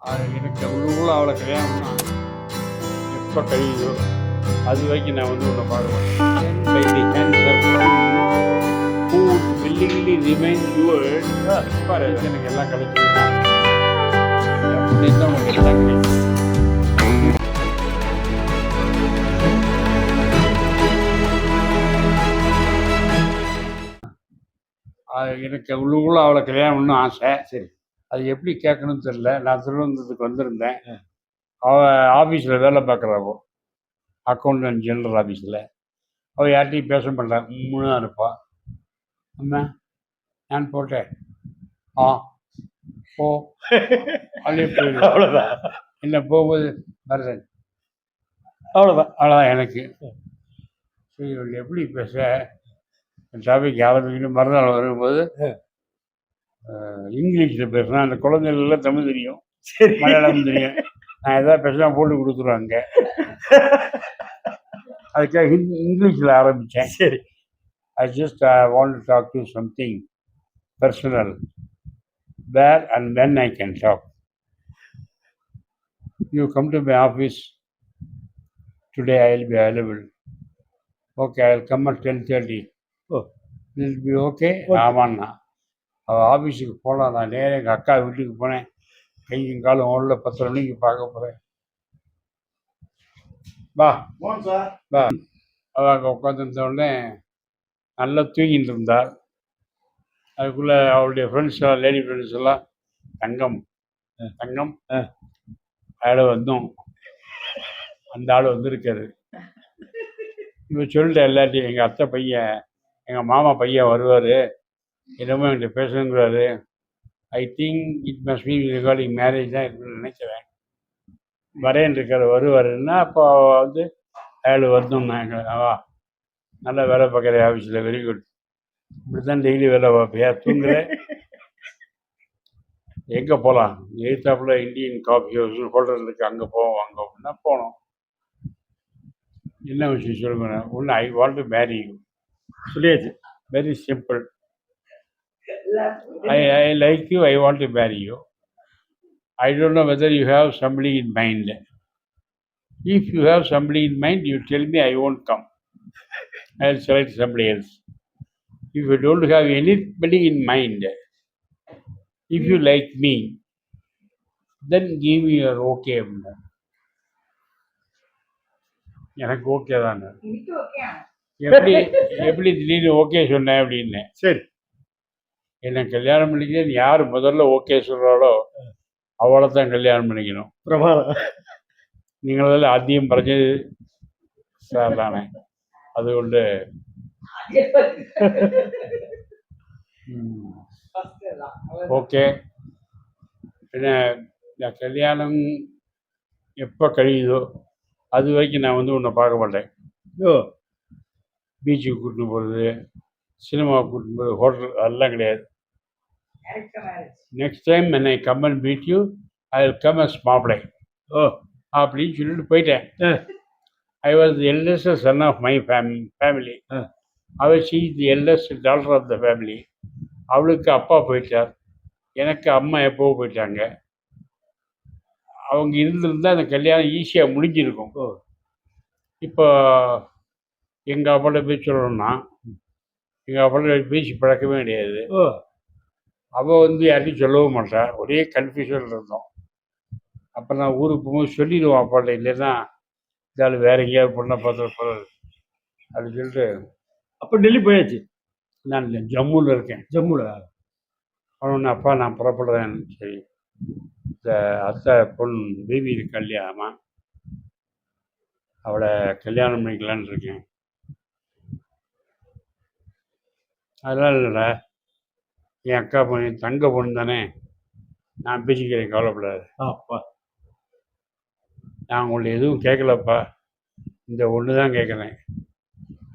அது எனக்கு உள்ளுக்குள்ள அவளை கல்யாணம்னா எப்போ கழியுதோ அது வரைக்கும் நான் வந்து உன்னை பாடுவேன் by the hands willingly remain your எனக்கு எல்லாம் கிடைக்கும் அப்படின்னு தான் உனக்கு எல்லாம் கிடைக்கும் எனக்கு அவளை கல்யாணம் ஆசை. சரி. அது எப்படி கேட்கணும்னு தெரியல. நான் திருவனந்தபுரத்துக்கு வந்திருந்தேன். ஆஃபீஸில் வேலை பார்க்குறாவோ அக்கௌண்டன்ட் ஜெனரல் ஆஃபீஸில் அவள் யார்கிட்டையும் பேச மாட்டான் உம்முன்னு தான் இருப்பாள் அம்மா நான் போட்டேன். ஆ போ. அப்படியே அவ்வளோதான் என்ன போகும்போது வரேன். அவ்வளோதான் அவ்வளோதான் எனக்கு. சரி எப்படி பேச டாபிக் ஆரம்பிக்கணும் மறுநாள் வரும்போது இங்கிலீஷில் பேசுனா அந்த குழந்தைகளுக்கெல்லாம் தமிழ் தெரியும். சரி மலையாளம் தெரியும். நான் எதாவது பேசினா போட்டு கொடுத்துருவாங்க. அதுக்காக ஹிந்தி இங்கிலீஷில் ஆரம்பித்தேன் சரி. I just I want talk to something personal where and when I can talk you come to my office today I will be available okay I will come at ten thirty oh will be okay Okay. ஆமாண்ணா. ஆஃபீஸுக்கு போகலாம் நான் நேராக எங்கள் அக்கா வீட்டுக்கு போனேன். கையும் காலும் ஓடல பத்தரை மணிக்கு பார்க்க போகிறேன் வா. வா. அவள் அங்கே உட்காந்துருந்த உடனே நல்லா தூங்கிட்டு இருந்தாள் அதுக்குள்ளே அவளுடைய ஃப்ரெண்ட்ஸ் எல்லாம் லேடி ஃப்ரெண்ட்ஸ் எல்லாம் தங்கம். தங்கம். ஆள் வந்தோம் அந்த ஆள் வந்திருக்காரு. இப்போ சொல்லிட்டேன் எல்லாத்தையும் எங்கள் அத்தை பையன் எங்கள் மாமா பையன் வருவார். என்னமோ என்கிட்ட பேசணுங்கிறாரு I think it must be regarding marriage தான் இருக்குன்னு நினைக்கிறேன் வரேன் இருக்கார் வருவாருன்னா அப்போ வந்து ஏழு வருத்தம் நான் வா நல்லா வேலை பார்க்குற ஆஃபீஸில் வெரி குட் இப்படி தான் டெய்லி வேலை பார்ப்பியா தூங்குறேன் எங்கே போகலாம் எய்த்தாப்புல இந்தியன் காஃபி ஹவுஸ் ஹோட்டல் இருக்குது அங்கே போவோம் அங்கே அப்படின்னா போனோம். என்ன விஷயம் சொல்லுங்க? ஒன்று I want to marry you சொல்லியாச்சு. Very simple I, I like you, I want to marry you. I don't know whether you have somebody in mind. If you have somebody in mind, you tell me I won't come. I'll select somebody else. If you don't have anybody in mind, if you like me, then give me your okay. எனக்கு okay தானே எப்படி எப்படி திடீர்னு okay சொன்னேன் அப்படின்னு சரி என்னை கல்யாணம் பண்ணிக்க யார் முதல்ல ஓகே சொல்கிறாளோ அவளை தான் கல்யாணம் பண்ணிக்கணும் பிரமாதம் നിങ്ങളെല്ലാം ആദ്യം പറഞ്ഞത് സാറിലാണ് അതുകൊണ്ട് ഓക്കെ പിന്നെ இந்த கல்யாணம் எப்போ கழியுதோ அது வரைக்கும் நான் வந்து உன்னை பார்க்க மாட்டேன் ஓ பீச்சுக்கு கூட்டின்னு போகிறது சினிமாவுக்கு கூட்டின்னு போகிறது ஹோட்டல் அதெல்லாம் கிடையாது நெக்ஸ்ட் டைம் என்னை come and meet you I will come as மாப்பிளை ஓ அப்படின்னு சொல்லிட்டு போயிட்டேன். ஆ, I was the eldest son of my fam family ஆ. அவள் she the eldest daughter of the family அவளுக்கு அப்பா போயிட்டார். எனக்கு அம்மா எப்போ போயிட்டாங்க? அவங்க இருந்திருந்தா அந்த கல்யாணம் ஈஸியாக முடிஞ்சிருக்கும். ஓ. இப்போ எங்கள் அப்பாட்ட போய் சொல்லணும்னா எங்கள் அப்பாட்ட பேசி பழக்கமே கிடையாது. ஓ. அவள் வந்து யார்ட்டையும் சொல்லவும் மாட்டா. ஒரே கன்ஃபியூஷன் இருந்தோம். அப்போ நான் ஊருக்கு போகும்போது சொல்லிடுவோம் அப்பாட்ட இல்லைன்னா இதால் வேற எங்கேயாவது பொண்ணை பார்த்துட்டு போகிறது அப்படின்னு சொல்லிட்டு அப்போ டெல்லி போயாச்சு? நான் ஜம்முவில் இருக்கேன். ஜம்முல? அவனு அப்பா நான் புறப்படுறேன். சரி. இந்த அத்தை பொண்ணு பேபி இருக்கா அவளை கல்யாணம் பண்ணிக்கலான்னு இருக்கேன். அதெல்லாம் இல்லைடா. என் அக்கா பொண்ணு என் தங்க பொண்ணு தானே? நான் பேசிக்கிறேன் கவலைப்படாது. அப்பா நான் உங்களை எதுவும் கேட்கலப்பா. இந்த ஒன்று தான் கேட்குறேன்.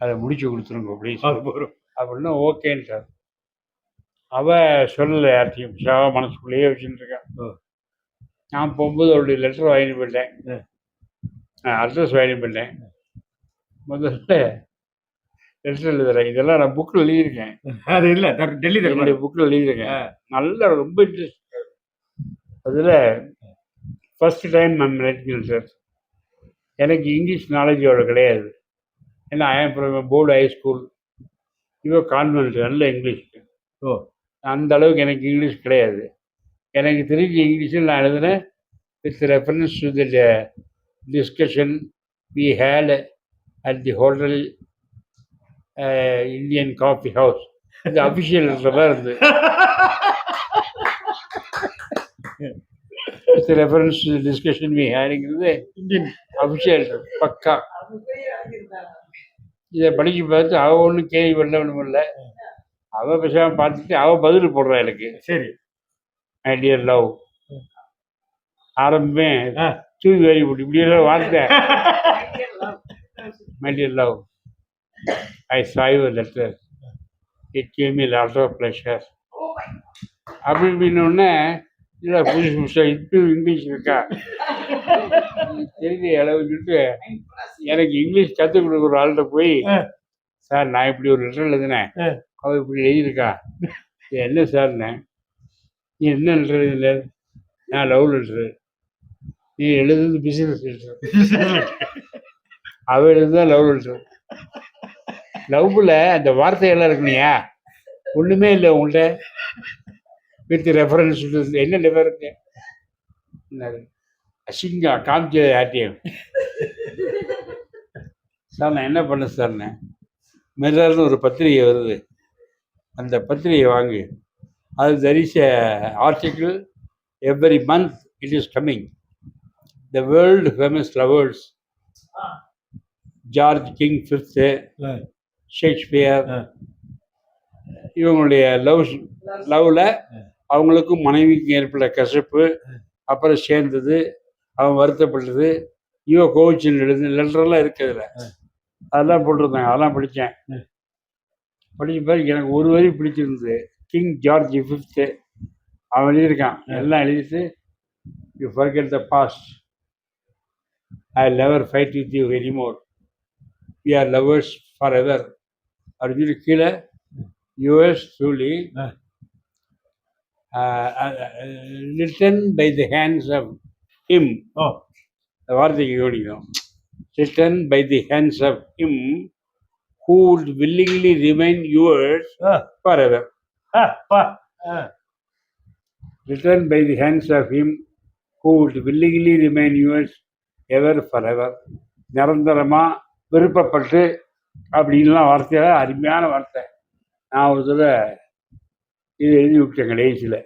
அதை முடிச்சு கொடுத்துருங்க ப்ளீஸ் அது போகிறோம் அப்படின்னா ஓகேன்னு சார். அவள் சொல்லலை யார்ட்டையும் சாவ மனசுக்குள்ளேயே வச்சுட்டு இருக்கேன் ஓ. நான் போகும்போது அவருடைய லெட்டர் வாங்கிட்டு போயிட்டேன். அட்ரஸ் வாங்கிட்டு போயிட்டேன். முதல்ல லெட்டர் எழுதுறேன். இதெல்லாம் நான் புக்கில் எழுதியிருக்கேன். அது இல்லை டெல்லி தர என்னுடைய புக்கில் எழுதியிருக்கேன். நல்ல ரொம்ப இன்ட்ரெஸ்ட் அதில் first time ma'am writing sir எனக்கு இங்கிலீஷ் நாலேஜ் அவ்வளோ கிடையாது. ஏன்னா ஃப்ரம் போர்டு ஹை ஸ்கூல் இவோ கான்வென்ட் நல்ல இங்கிலீஷ் ஓ. அந்த அளவுக்கு எனக்கு இங்கிலீஷ் கிடையாது. எனக்கு தெரிஞ்ச இங்கிலீஷில் நான் எழுதினேன். With reference to the discussion we had at the hotel Indian coffee house இது அஃபிஷியல் தான் இருந்து வித் ரெஃபரன்ஸ் டிஸ்கஷன் வி ஹேடுங்கிறது இந்தியன் அஃபிஷியல் பக்கா இதை படிக்க பார்த்து அவ ஒன்றும் கேள்வி பண்ணவனும் இல்லை. அவள் பேசாமல் பார்த்துட்டு அவள் பதில் போடுறா எனக்கு. சரி. மை டியர் லவ் ஆரம்பமே. தூவி போட்டு இப்படி எல்லாம் வார்த்தை. My dear love I say letter it came me lot of pleasure அப்படி இப்படின்னொடனே இல்லை புதுசு புதுசாக இப்போ இங்கிலீஷ் இருக்கா? தெரிஞ்ச அளவு சொல்லிட்டு எனக்கு இங்கிலீஷ் கற்றுக் கொடுக்குற ஆள்கிட்ட போய். சார் நான் இப்படி ஒரு லெட்டர் எழுதினேன். ஆ. அவள் இப்படி எழுதியிருக்கா? என்ன சார்ண்ணே நீ என்ன லெட்டர் எழுதின? நான் லவ் லெட்ரு நீ எழுதுறது பிசினஸ் லெட்ரு அவள் எழுதுதான் லவ் லெட்ரு லவ்வில் அந்த வார்த்தையெல்லாம் இருக்குனியா? ஒன்றுமே இல்லை உங்கள்கிட்ட வித் ரெஃபரன்ஸ் என்ன ரெஃபரன்ஸ் அசிங்கா காமிச்ச ஆர்டிஎம் சார் நான் என்ன பண்ணேன் சார்ண்ணே மிரர்னு ஒரு பத்திரிகை வருது. அந்த பத்திரிகை வாங்கு. அது there is article every month it is coming the world famous lovers George King fifth Shakespeare. இவங்களுடைய லவ் லவ்வில் அவங்களுக்கும் மனைவிக்கும் ஏற்பட்ட கசப்பு அப்புறம் சேர்ந்தது அவன் வருத்தப்பட்டது இவ கோவிச்சில் எழுது லெட்டரெல்லாம் இருக்குதுல அதெல்லாம் போட்டிருந்தாங்க அதெல்லாம் படித்தேன். படிச்ச பிறகு எனக்கு ஒரு வரி பிடிச்சிருந்தது. கிங் ஜார்ஜ் ஃபிஃப்த்து அவன் எழுதியிருக்கான். எல்லாம் எழுதிட்டு you forget the past I never fight with you anymore we are lovers for ever அப்படின்னு சொல்லி கீழே yours ah. Written by the hands of him இந்த வார்த்தைக்கு கவனிக்கணும் written by the hands of him who willingly remain yours ஆ. forever ஆ, பா ஆ. written by the hands of him who would willingly remain yours ever forever நிரந்தரமா விருப்பப்பட்டு அப்படின்லாம் வார்த்தையில அருமையான வார்த்தை. நான் ஒரு தடவை இது எழுதி விட்டேன் கடைசியில்.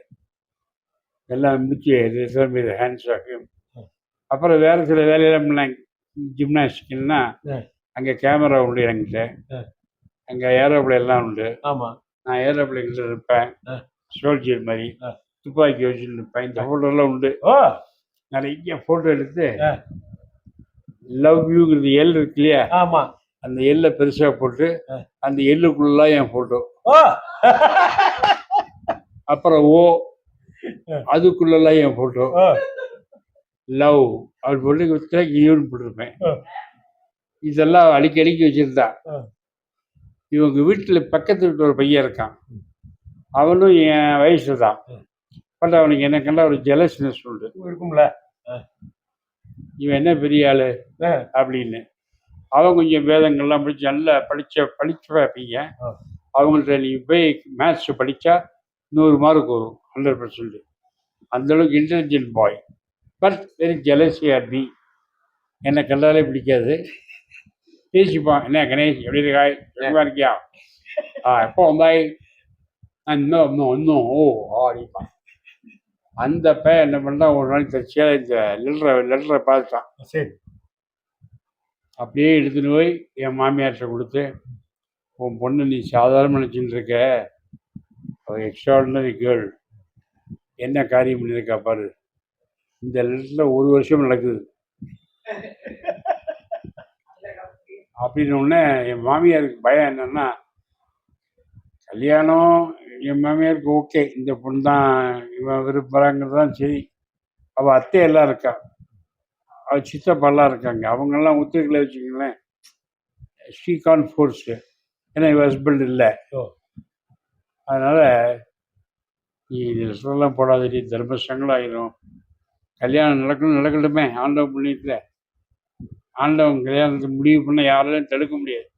எல்லாம் முடிச்சு written by the hands of him அப்புறம் வேறு சில வேலையெல்லாம் பண்ணாங்க ஜிம்னாஸ்டிக்னா. அங்கே கேமரா உண்டு என்கிட்ட. அங்கே ஏரோப்ளேன் எல்லாம் உண்டு. ஆமா. நான் ஏரோப்ளேனில் இருப்பேன். ஆ. சோல்ஜர் மாதிரி. துப்பாக்கி வச்சு நிற்பேன் இந்த ஃபோட்டோலாம் உண்டு. ஓ. நிறைய ஃபோட்டோ எடுத்து. லவ் யூங்கிறது எல் இருக்கு இல்லையா? ஆமா. அந்த எல்லை பெருசாக போட்டு. அந்த எல்லுக்குள்ளலாம் என் ஃபோட்டோ அப்புறம் ஓ ஆ. அதுக்குள்ளலாம் என் ஃபோட்டோ லவ் அப்படி போட்டு வித்தா ஈவன் போட்டிருப்பேன். இதெல்லாம் அடிக்கி அடிக்கி வச்சிருந்தா. இவங்க வீட்டில் பக்கத்து வீட்டில் ஒரு பையன் இருக்கான். அவனும் என் வயசு தான். பட் அவனுக்கு எனக்கெல்லாம் ஒரு ஜெலஸ்னஸ் உண்டு. இருக்கும்ல. இவன் என்ன பெரிய ஆளு. அப்படின்னு. அவன் கொஞ்சம் வேதங்கள்லாம் படிச்சு நல்லா படிச்ச படிச்ச பையன் ஆ. அவங்கள்ட்ட நீ போய் மேத்ஸ் படித்தா நூறு மார்க் வரும் ஹண்ட்ரட் பர்சன்ட் அந்தளவுக்கு intelligent boy but very jealousy are me என்னை கண்டாலே பிடிக்காது. பேசிப்பான் என்ன கணேஷ் எப்படி இருக்காய் சுகமாக இருக்கியா? ஆ எப்போ வந்தாய்? இன்னும் இன்னும் இன்னும் ஓ அப்படிப்பான் அந்த பையன் என்ன பண்ணான் ஒரு நாள் தச்சியாக இந்த லெட்டரை லெட்டரை பார்த்துட்டான். சரி. அப்படியே எடுத்துன்னு போய் என் மாமியார்கிட்ட கொடுத்து உன் பொண்ணு நீ சாதாரண நினச்சின்னு இருக்க. அவள் எக்ஸ்ட்ராடினரி கேர்ள் என்ன காரியம் பண்ணியிருக்கா பாரு. இந்த லெட்டரில் ஒரு வருஷம் நடக்குது. அப்படின்னு உடனே என் மாமியாருக்கு பயம் என்னன்னா கல்யாணம் என் மாமியாருக்கு ஓகே இந்த பொண்ணு தான் இவன் விரும்புகிறாங்கிறது தான் சரி. அவள் அத்தை எல்லாம் இருக்கா. சித்தப்பாலாம் இருக்காங்க. அவங்கெல்லாம் ஒத்துக்கல வச்சுக்கோங்களேன். கான் ஃபோர்ஸு ஏன்னா இவன் ஹஸ்பண்ட் இல்லை. ஓ. அதனால் நீ இது லெட்டர்லாம் போடாதடி. தர்ம சங்கடம் ஆயிரும் கல்யாணம் நடக்கணும் நடக்கட்டுமே. ஆண்டவன் புண்ணியத்தில். ஆண்டவன் கல்யாணத்தை முடிவு பண்ண யாராலையும் தடுக்க முடியாது.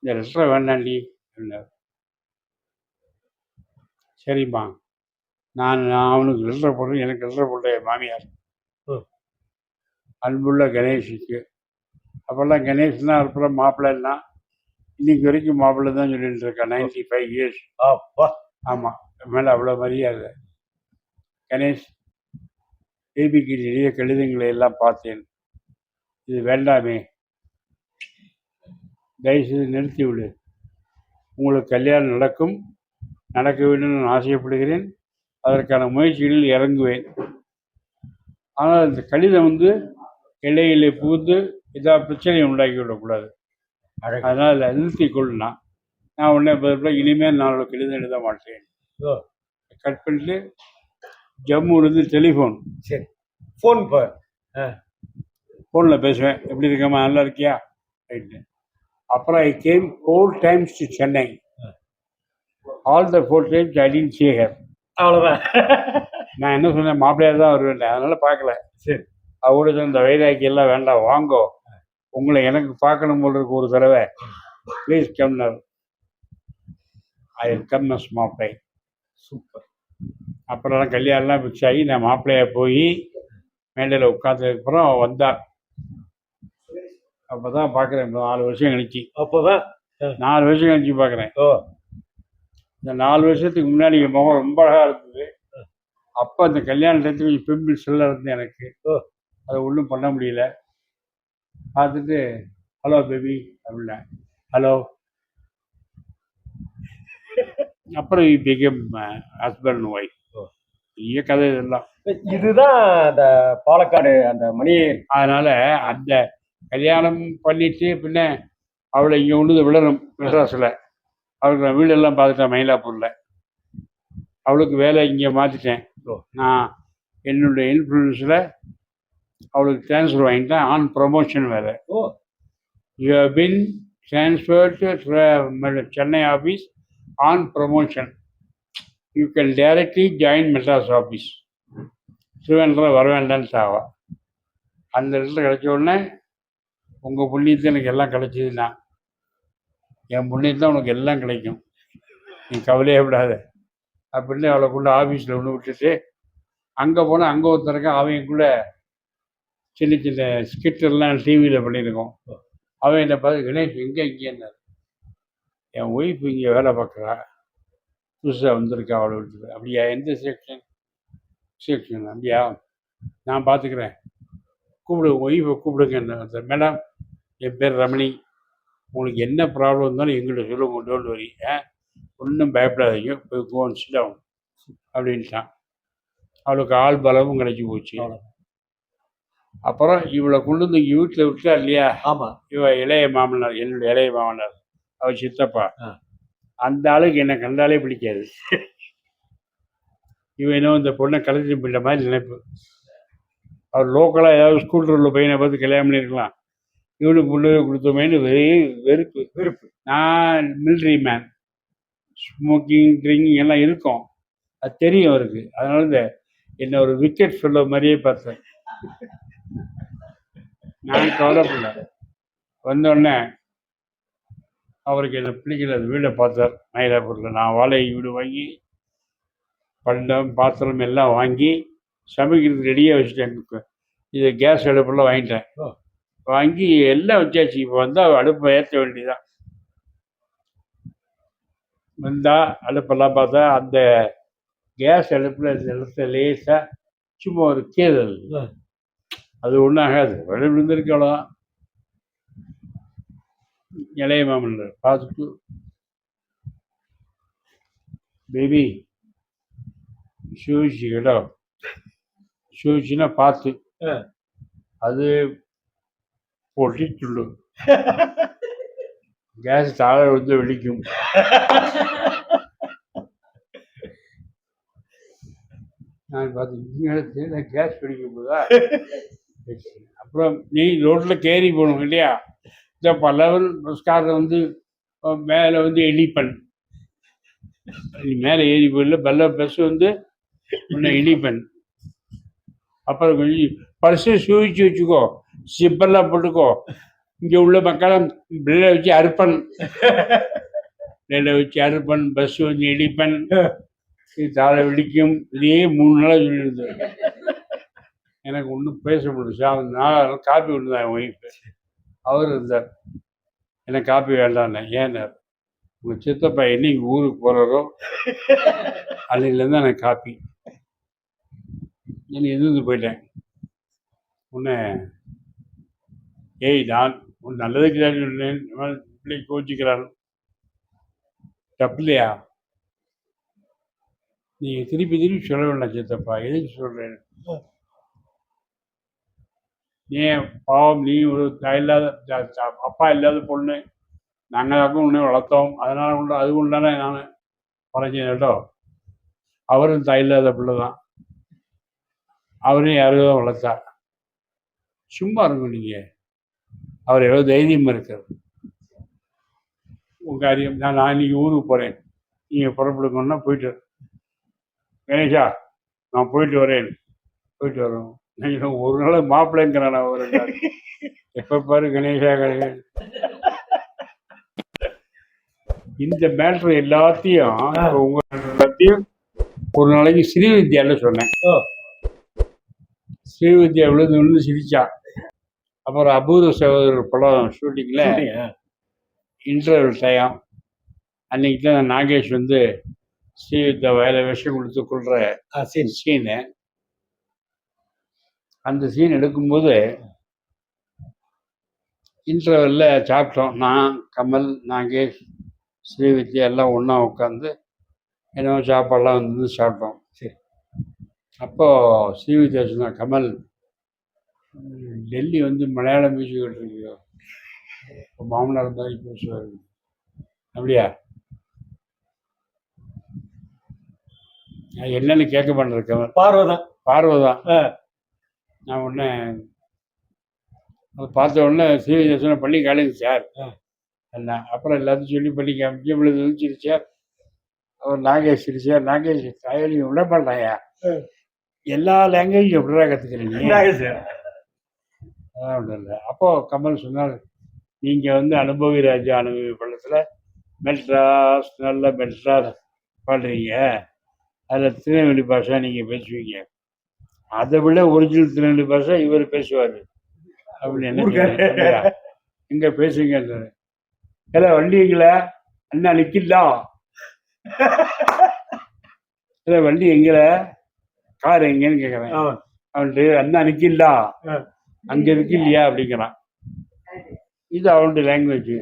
இந்த லெட்டரை வேண்டாண்டி அப்படின்னாரு. சரிம்மா. நான் நான் அவனுக்கு லெட்டர் போடுறேன். எனக்கு போட்ட என் மாமியார். அன்புள்ள கணேஷுக்கு. அப்போல்லாம் கணேஷ்னா அப்புறம் மாப்பிள்ளைன்னா இன்னைக்கு வரைக்கும் மாப்பிள்ளை தான் சொல்லிட்டு இருக்கேன் நைன்டி ஃபைவ் இயர்ஸ் அப்பா ஆமாம் மேலே அவ்வளோ மரியாதை. கணேஷ் பேபிக்கு நிறைய கடிதங்களை எல்லாம் பார்த்தேன். இது வேண்டாமே. தயவுசெய்து நிறுத்தி விடு. உங்களுக்கு கல்யாணம் நடக்கும். நடக்க வேண்டும் நான் ஆசைப்படுகிறேன். அதற்கான முயற்சிகளில் இறங்குவேன். ஆனால் இந்த கடிதம் வந்து இலையிலே புகுந்து ஏதாவது பிரச்சனையை உண்டாக்கி விடக்கூடாது அதனால் நிறுத்தி கொள்ளுனா நான் உடனே பதில் இனிமேல் நான் கடிதம் எழுத மாட்டேன். கட் பண்ணிட்டு ஜம்முலேருந்து டெலிஃபோன். சரி. ஃபோன் பார் ஃபோனில் பேசுவேன். எப்படி இருக்கம்மா நல்லா இருக்கியா? ரைட்டு. அப்புறம் I came four times to Chennai all the four times I see her. அவ்வளோதான் நான் என்ன சொன்னேன் மாப்பிள்ளையாக தான் வருவேன். அதனால் பார்க்கல. சரி. அவரோட இந்த வைராக்கி எல்லாம் வேண்டாம் வாங்கோ. உங்களை எனக்கு பார்க்கணும் போல இருக்கு ஒரு தடவை. Please come near I come as மாப்பிள்ளை. சூப்பர் அப்புறம் கல்யாணம்லாம் ஃபிக்ஸ் ஆகி நான் மாப்பிள்ளையா போய் மேடையில் உட்காந்ததுக்கப்புறம் வந்தா. அப்போ தான் பார்க்குறேன் நாலு வருஷம் கழிச்சு. அப்போதான் நாலு வருஷம் கழிச்சு பார்க்குறேன். ஓ. இந்த நாலு வருஷத்துக்கு முன்னாடி என் முகம் ரொம்ப அழகாக இருந்தது. அப்போ அந்த கல்யாணத்துக்கு கொஞ்சம் பிம்பிள் செல்ல இருந்தது எனக்கு. ஓ. அதை ஒன்றும் பண்ண முடியல. பார்த்துட்டு ஹலோ பேபி அப்படின்னேன். ஹலோ அப்புறம் பிகம் ஹஸ்பண்ட் ஒய்ஃப். பெரிய கதை இதெல்லாம். இதுதான் அந்த பாலக்காடு அந்த மணி அதனால் அந்த கல்யாணம் பண்ணிட்டு பின்ன அவளை இங்கே வந்து விடணும் மெட்ராஸில். அவளுக்கு நான் வீடெல்லாம் பார்த்துட்டேன் மயிலாப்பூரில். அவளுக்கு வேலை இங்கே மாற்றிட்டேன். நான் என்னுடைய இன்ஃப்ளூயன்ஸில் அவளுக்கு ட்ரான்ஸ்ஃபர் வாங்கிட்டேன் ஆன் ப்ரமோஷன் வேறு. ஓ. You have been transfer to Chennai office on promotion you can directly join Madras office Trivandrum வர வேண்டான்னு சாவா. அந்த இடத்துல கிடைச்ச உடனே உங்கள் புண்ணியத்தை எனக்கு எல்லாம் கிடைச்சதுன்னா என் புண்ணியத்தான் உனக்கு எல்லாம் கிடைக்கும். நீ கவலையே விடாத அப்படின்னு அவளை கொண்டு ஆஃபீஸில் ஒன்று விட்டுட்டு அங்கே போனால் அங்கே ஒருத்தருக்க அவங்களுக்குள்ள சின்ன சின்ன ஸ்கிட்டெல்லாம் டிவியில் பண்ணியிருக்கோம். அவன் என்னை பார்த்து கணேஷ் எங்கே இங்கேன்னாரு என் ஒய்ஃப் இங்கே வேலை பார்க்குறா. புதுசாக வந்திருக்கா அவளை விட்டுட்டு. அப்படியா? எந்த செக்ஷன் செக்ஷன் அப்படியா? நான் பார்த்துக்கிறேன். கூப்பிடு ஒய்ஃபை கூப்பிடுங்க. மேடம் என் பேர் ரமணி. உங்களுக்கு என்ன ப்ராப்ளம் இருந்தாலும் எங்கிட்ட சொல்லுங்க டோன்ட் வரி ஒன்றும் பயப்படாதீங்க. போய் கோன் சிடம் அப்படின்ட்டான். அவளுக்கு ஆள் பலமும் கிடைச்சி போச்சு. அவ்வளவுதான். அப்புறம் இவளை கொண்டு வந்து இங்கே வீட்டில் விட்டா இல்லையா? ஆமா. இவ இளைய மாமனார் என்னுடைய இளைய மாமனார். அவர் சித்தப்பா. அந்த ஆளுக்கு என்னை கண்டாலே பிடிக்காது. இவன் இன்னும் இந்த பொண்ணை கலைச்சி போயிட்ட மாதிரி நினைப்பு. அவர் லோக்கலாக ஏதாவது ஸ்கூல் உள்ள பையனை பார்த்து கல்யாணம் பண்ணியிருக்கலாம் இவனுக்கு முன்னுரிமை கொடுத்தோமேனு வெறி வெறுப்பு. விருப்பு நான் மிலிட்ரி மேன் ஸ்மோக்கிங் ட்ரிங்கிங் எல்லாம் இருக்கும். அது தெரியும் அவருக்கு. அதனால இந்த என்ன ஒரு விக்கெட் சொல்ல மாதிரியே பார்த்தேன். நான் கவலைப்படல. வந்தோடனே அவருக்கு என்ன பிடிக்கல வீடை பார்த்தார். மயிலாப்பூரில் நான் வாடகை வீடு வாங்கி பண்டம் பாத்திரம் எல்லாம் வாங்கி சமைக்கிறதுக்கு ரெடியாக வச்சுட்டேன். இது கேஸ் அடுப்பெல்லாம் வாங்கிட்டேன். வாங்கி எல்லாம் வச்சாச்சு. இப்போ வந்தால் அடுப்பை ஏற்ற வேண்டியதான் வந்தா அடுப்பெல்லாம் பார்த்தா அந்த கேஸ் அடுப்பில் இடத்துல லேசாக சும்மா ஒரு கீறல். ஆ. அது ஒன்றும் ஆகாது வெள்ளை விழுந்திருக்கு அவ்வளோதான் இளைய மாமன் பார்த்துட்டு. பேபி சூழ்ச்சி கேட்டோ சூழ்ச்சின்னா பார்த்து. அது பொட்டிச்சுள்ளு. கேஸ் தாழ வந்து வெடிக்கும். நான் பார்த்து கேஸ் வெடிக்க போதா? அப்புறம் நீ ரோட்டில் கேரி போகணும் இல்லையா? இந்த பல்லவன் பஸ்காரில் வந்து மேலே வந்து எலிப்பன் நீ மேலே ஏறி போயிடல பல்ல பஸ் வந்து உன்னை இடிப்பன். அப்புறம் கொஞ்சம் பர்ஸை சூழ்ச்சி வச்சுக்கோ சிப்பெல்லாம் போட்டுக்கோ. இங்கே உள்ள மக்களும் பிள்ளை வச்சு அறுப்பன். பிள்ளை வச்சு அறுப்பன் பஸ் வந்து இடிப்பன். இது தாழ வெடிக்கும். இதே மூணு நாளாக சொல்லியிருந்தேன். எனக்கு ஒன்றும் பேச முடியல. சார் நான் காப்பி விட்டுதான் என் ஒய்ஃபு அவர் இருந்தார். எனக்கு காப்பி வேண்டாம்னே. ஏன்னார்? உங்கள் சித்தப்பா என்னைக்கு ஊருக்கு போகிறாரோ அன்னையிலேருந்து எனக்கு காப்பி. நான் எழுந்து போயிட்டேன். உன்னை ஏய் நான் உன் நல்லதுக்கு தான் சொன்னேன். இந்த பிள்ளை கோச்சிக்கிறான். தப்பில்லையா? நீங்கள் திருப்பி திருப்பி சொல்ல வேண்டாம் சித்தப்பா. எதுக்கு சொல்கிறேன் நீ பாவம் நீ ஒரு தாய் இல்லாத அப்பா இல்லாத பொண்ணு நாங்கள் தான் உன்னை வளர்த்தோம். அதனால் உண்டு அது உண்டான நான் குறைஞ்சேன் கேட்டோ. அவரும் தாய் இல்லாத பிள்ளை தான் அவரையும் யாரும் தான் வளர்த்தா சும்மா இருக்கும் நீங்கள் அவர் எவ்வளோ தைரியம் இருக்கார் உன் காரியம் நான் நான் இன்னைக்கு ஊருக்கு போகிறேன் நீங்கள் புறப்படுங்கன்னா போயிட்டு கணேஷா நான் போயிட்டு வரேன். போயிட்டு வரோம் நீங்கள் ஒரு நாள் மாப்பிள்ளைங்கிறான் அவர் எப்போ பாரு கணேஷா கணேஷ். இந்த மேட்ரு எல்லாத்தையும் உங்க எல்லாத்தையும் ஒரு நாளைக்கு ஸ்ரீவித்யாவில் சொன்னேன். ஓ. ஸ்ரீவித்யா விழுந்து விழுந்து சிரிச்சா. அப்புறம் அபூர்வ சகோதரர் படம் ஷூட்டிங்கில். இன்டர்வல் டைம் அன்னைக்கு தான் நாகேஷ் வந்து ஸ்ரீவித்யா வேலை விஷயம் கொடுத்து கொள்கிற சீனு அந்த சீன் எடுக்கும்போது இன்டர்வெல்ல சாப்பிட்டோம். நான் கமல் நாகேஷ் ஸ்ரீவித்யா எல்லாம் ஒன்றா உட்காந்து என்னவோ சாப்பாடெல்லாம் வந்து சாப்பிட்டோம். சரி. அப்போது ஸ்ரீவித்யா சொன்னா கமல் டெல்லி வந்து மலையாளம் பேசிக்கிட்டு இருக்கியோ இப்போ மாமனார் மாதிரி பேசுவார். அப்படியா? என்னன்னு கேட்க மாட்டேன் கமல். பார்வைதான் பார்வை தான். ஆ. நான் உடனே அதை பார்த்த உடனே ஸ்ரீவித்யா சொன்ன பள்ளி காலேஜ் சார். என்ன? அப்புறம் எல்லாத்தையும் சொல்லி பண்ணி காமிச்சு இவ்வளவு சிரிச்சார் அவர் நாகேஷ் சிரிச்சார் நாகேஷ் தாயலி விட மாட்டாயா. எல்லா லாங்குவேஜும் எப்படிடா கற்றுக்கிறீங்க இல்லை. அப்போ கமல் சொன்னார் நீங்கள் வந்து அனுபவி ராஜா அனுபவி பள்ளத்தில் மெட்ராஸ் நல்ல மெட்ராஸ் பாடுறீங்க. அதில் திருநெல்வேலி பாஷை நீங்கள் பேசுவீங்க. அதை விட ஒரிஜினல் திருநெல்வேலி பாஷை இவர் பேசுவார். அப்படின்னு. இங்கே பேசுங்க இல்லை. வண்டிங்களா அண்ணா நிற்கில்லா இல்லை வண்டி எங்கல? கார் எங்கன்னு கேட்குறேன். அவன்ட்டு அண்ணா நிற்கில்லா ஆ. அங்கே இருக்கு இல்லையா அப்படிங்கிறான். இது அவனுடைய லாங்குவேஜ்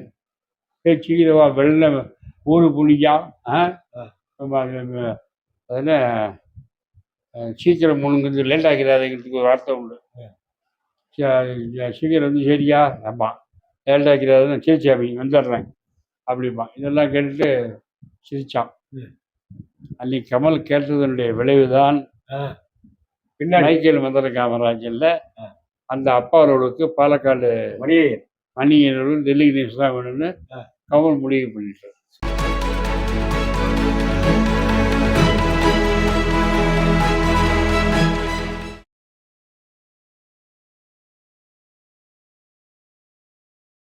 ஏ சீக்கிரவா வெள்ள ஊரு புளிக்கா ஆ? ஆ. ஆமா, அது, அது, அது என்ன அஹ், சீக்கிரம் முழுங்கிறது லேட் ஆகிறாதுங்கிறதுக்கு ஒரு வார்த்தை உண்டு. சீக்கிரம் வந்து சரியா? ஆமாம் லேட் ஆகிறாதுன்னு சரி சாமி வந்துடுறேன் அப்படிம்பான். இதெல்லாம் கேட்டுட்டு சிரிச்சான். அன்னைக்கு கமல் கேட்டதனுடைய விளைவுதான் ஆ. பின்னாடி. மைக்கேல் மந்திர காமராஜன்ல. அந்த அப்பா ரோடுக்கு பாலக்காடு மணி மணியனூர் டெல்லி கணேஷ் தான் வேணும்னு. கமல் முடிவு பண்ணிட்டார்.